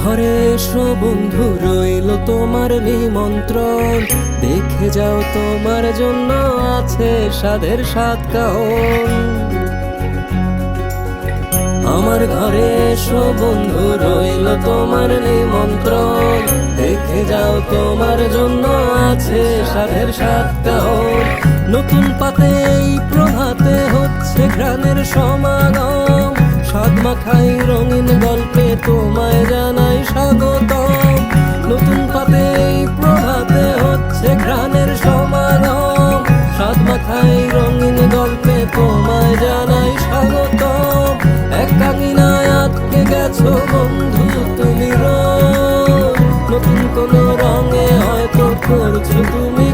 ঘরে এসো বন্ধু, রইল তোমার নিমন্ত্রণ। দেখে যাও তোমার জন্য আছে স্বাদের সাত আমার ঘরে এসো বন্ধু, রইল তোমার নিমন্ত্রণ। দেখে যাও তোমার জন্য আছে সাধের সাত নতুন পাতে এই প্রভাতে হচ্ছে ঘ্রাণের সমাগম। সাত মাখাই রঙিন গল্পে তোমায় জানাই স্বাগত। নতুন পাতে এই প্রভাতে হচ্ছে ঘ্রাণের সমাগম সাত মাখাই রঙিন গল্পে তোমায় জানাই স্বাগত। একাকিনায় আটকে গেছো বন্ধু, তুমি নতুন কোন রঙে হয়তো করছ তুমি